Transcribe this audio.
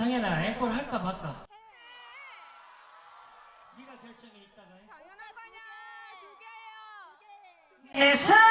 상현아 앵콜 할까 말까? 네가 결정이 있다가 당연할 거냐! 두 개예요! 내 사랑